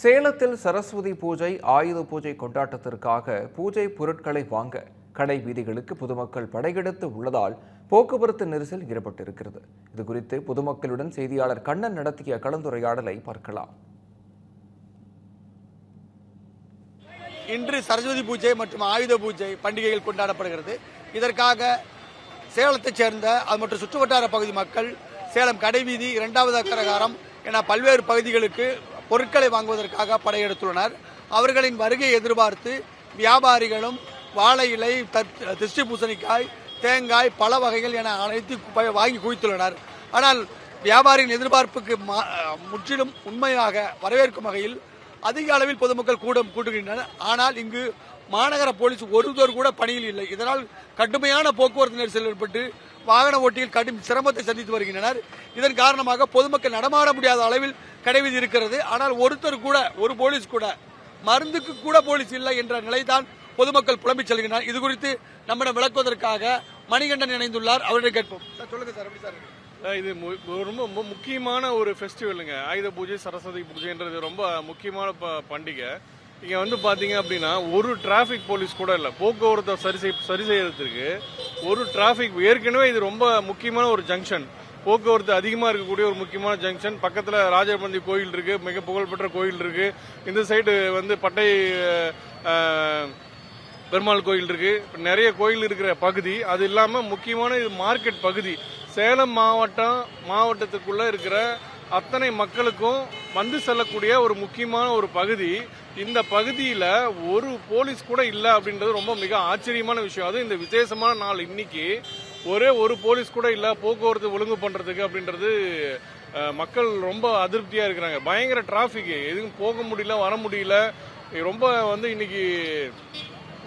சேலத்தில் சரஸ்வதி பூஜை ஆயுத பூஜை கொண்டாட்டத்திற்காக பூஜை பொருட்களை வாங்க கடை வீதிகளுக்கு பொதுமக்கள் படையெடுத்து உள்ளதால் போக்குவரத்து நெரிசல் ஈடுபட்டிருக்கிறது இது குறித்து பொதுமக்களுடன் செய்தியாளர் கண்ணன் நடத்திய கலந்துரையாடலை பார்க்கலாம். இன்று சரஸ்வதி பூஜை மற்றும் ஆயுத பூஜை பண்டிகைகள் கொண்டாடப்படுகிறது. இதற்காக சேலத்தைச் சேர்ந்த அது மற்றும் சுற்றுவட்டார பகுதி மக்கள் சேலம் கடைவீதி இரண்டாவது அக்கரகாரம் என பல்வேறு பகுதிகளுக்கு பொருட்களை வாங்குவதற்காக படையெடுத்துள்ளனர். அவர்களின் வருகையை எதிர்பார்த்து வியாபாரிகளும் வாழை இலை தத்- திருஷ்டி பூசணிக்காய் தேங்காய் பல வகைகள் என அனைத்து வாங்கி குவித்துள்ளனர். ஆனால் வியாபாரியின் எதிர்பார்ப்புக்கு முற்றிலும் உண்மையாக வரவேற்கும் வகையில் அதிக அளவில் பொதுமக்கள் கூடம் கூட்டுகின்றனர் ஆனால் இங்கு மாநகர போலீஸ் ஒருவர் கூட பணியில் இல்லை. இதனால் கடுமையான போக்குவரத்து நெரிசல் ஏற்பட்டு வாகன ஓட்டியில் கடும் சிரமத்தை சந்தித்து வருகின்றனர். இதன் காரணமாக பொதுமக்கள் நடமாட முடியாத அளவில் கடைவீதி இருக்கிறது. ஆனால் ஒருத்தர் கூட ஒரு போலீஸ் கூட மருந்துக்கு கூட போலீஸ் இல்லை என்ற நிலைதான் பொதுமக்கள் புலம்பிச் செல்கின்றனர். இது குறித்து நம்மிடம் விளக்குவதற்காக மணிகண்டன் இணைந்துள்ளார். அவரிடம் கேட்போம். சார் சொல்லுங்க சார் எப்படி சார் இது ரொம்ப ரொம்ப முக்கியமான ஒரு ஃபெஸ்டிவலுங்க ஆயுத பூஜை சரஸ்வதி பூஜைன்றது ரொம்ப முக்கியமான ப- பண்டிகை. இங்கே வந்து பார்த்தீங்க அப்படின்னா ஒரு டிராஃபிக் போலீஸ் கூட இல்லை. போக்குவரத்தை சரி செய் சரி செய்யறதுக்கு ஒரு டிராஃபிக் ஏற்கனவே இது ரொம்ப முக்கியமான ஒரு ஜங்ஷன் போக்குவரத்து அதிகமாக இருக்கக்கூடிய ஒரு முக்கியமான ஜங்ஷன் பக்கத்தில் ராஜபந்தி கோயில் இருக்கு மிக புகழ்பெற்ற கோயில் இருக்கு. இந்த சைடு வந்து பட்டை பெருமாள் கோயில் இருக்கு. நிறைய கோயில் இருக்கிற பகுதி. அது இல்லாமல் முக்கியமான இது மார்க்கெட் பகுதி. சேலம் மாவட்டம் மாவட்டத்துக்குள்ள இருக்கிற அத்தனை மக்களுக்கும் வந்து செல்லக்கூடிய ஒரு முக்கியமான ஒரு பகுதி. இந்த பகுதியில் ஒரு போலீஸ் கூட இல்லை அப்படின்றது ரொம்ப மிக ஆச்சரியமான விஷயம். அது இந்த விசேஷமான நாள் இன்னைக்கு. ஒரே ஒரு போலீஸ் கூட இல்ல போக்குவரத்து ஒழுங்கு பண்றதுக்கு அப்படின்றது மக்கள் ரொம்ப அதிருப்தியா இருக்கிறாங்க. பயங்கர டிராபிக் எதுவும் போக முடியல வர முடியல. ரொம்ப வந்து இன்னைக்கு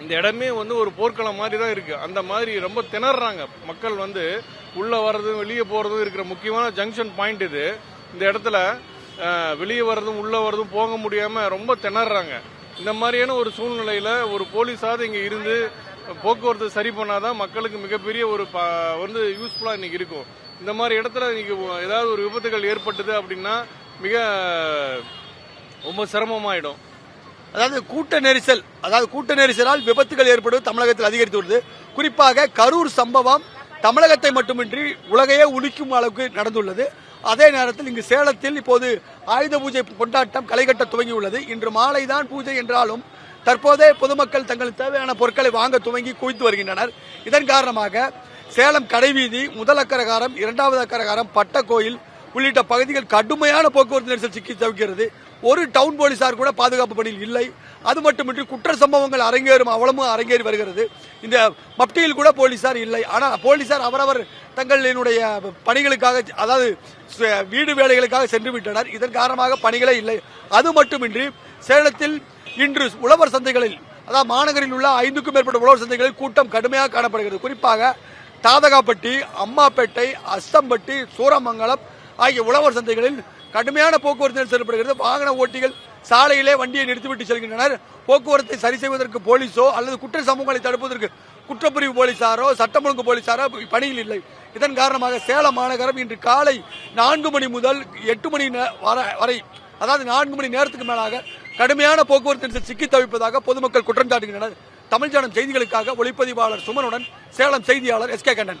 இந்த இடமே வந்து ஒரு போர்க்களம் மாதிரி தான் இருக்கு. அந்த மாதிரி ரொம்ப திணறாங்க மக்கள் வந்து. உள்ள வர்றதும் வெளியே போறதும் இருக்கிற முக்கியமான ஜங்ஷன் பாயிண்ட் இது. இந்த இடத்துல வெளியே வர்றதும் உள்ள வர்றதும் போக முடியாம ரொம்ப திணறாங்க. இந்த மாதிரியான ஒரு சூழ்நிலையில ஒரு போலீஸாவது இங்க இருந்து போக்குவரத்து சரி பண்ணாதான் மக்களுக்கு மிகப்பெரிய ஒரு ப- வந்து யூஸ்ஃபுல்லாக இன்னைக்கு இருக்கும். இந்த மாதிரி இடத்துல இன்னைக்கு ஏதாவது ஒரு விபத்துகள் ஏற்பட்டது அப்படின்னா மிக ரொம்ப சிரமமாயிடும். அதாவது கூட்ட நெரிசல் அதாவது கூட்ட நெரிசலால் விபத்துகள் ஏற்படுவது தமிழகத்தில் அதிகரித்து வருது. குறிப்பாக கரூர் சம்பவம் தமிழகத்தை மட்டுமின்றி உலகையே உலுக்கும் அளவுக்கு நடந்துள்ளது. அதே நேரத்தில் இங்கு சேலத்தில் இப்போது ஆயுத பூஜை கொண்டாட்டம் களைகட்ட துவங்கியுள்ளது. இன்று மாலை தான் பூஜை என்றாலும் தற்போதே பொதுமக்கள் தங்களுக்கு தேவையான பொருட்களை வாங்க துவங்கி குவித்து வருகின்றனர். இதன் காரணமாக சேலம் கடைவீதி முதல் அக்கரகாரம் இரண்டாவது அக்கரகாரம் பட்டக்கோயில் உள்ளிட்ட பகுதிகள் கடுமையான போக்குவரத்து நெரிசல் சிக்கி தவிக்கிறது. ஒரு டவுன் போலீசார் கூட பாதுகாப்பு பணியில் இல்லை. அது மட்டுமின்றி குற்ற சம்பவங்கள் அரங்கேறும் அவலமும் அரங்கேறி வருகிறது. இந்த மப்டியில் கூட போலீசார் இல்லை. ஆனால் போலீசார் அவரவர் தங்களினுடைய பணிகளுக்காக அதாவது வீடு வேலைகளுக்காக சென்று விட்டனர். இதன் காரணமாக பணிகளே இல்லை. அது மட்டுமின்றி சேலத்தில் இன்று உழவர் சந்தைகளில் அதாவது மாநகரில் உள்ள ஐந்துக்கும் மேற்பட்ட உழவர் சந்தைகளில் கூட்டம் கடுமையாக காணப்படுகிறது. குறிப்பாக தாதகாப்பட்டி அம்மாப்பேட்டை அஸ்தம்பட்டி சூரமங்கலம் ஆகிய உழவர் சந்தைகளில் கடுமையான போக்குவரத்து நெரிசல் ஏற்படுகிறது வாகன ஓட்டிகள் சாலையிலே வண்டியை நிறுத்திவிட்டு செல்கின்றனர். போக்குவரத்தை சரி செய்வதற்கு போலீஸோ அல்லது குற்ற சமூகங்களை தடுப்பதற்கு குற்றப்பிரிவு போலீசாரோ சட்டம் ஒழுங்கு போலீசாரோ பணியில் இல்லை. இதன் காரணமாக சேலம் மாநகரம் இன்று காலை நான்கு மணி முதல் எட்டு மணி வரை அதாவது நான்கு மணி நேரத்துக்கு மேலாக கடுமையான போக்குவரத்து நெரிசல் சிக்கி தவிப்பதாக பொதுமக்கள் குற்றம் சாட்டுகின்றனர். தமிழ் ஜனம் செய்திகளுக்காக ஒளிப்பதிவாளர் சுமனுடன் சேலம் செய்தியாளர் எஸ் கே கண்ணன்.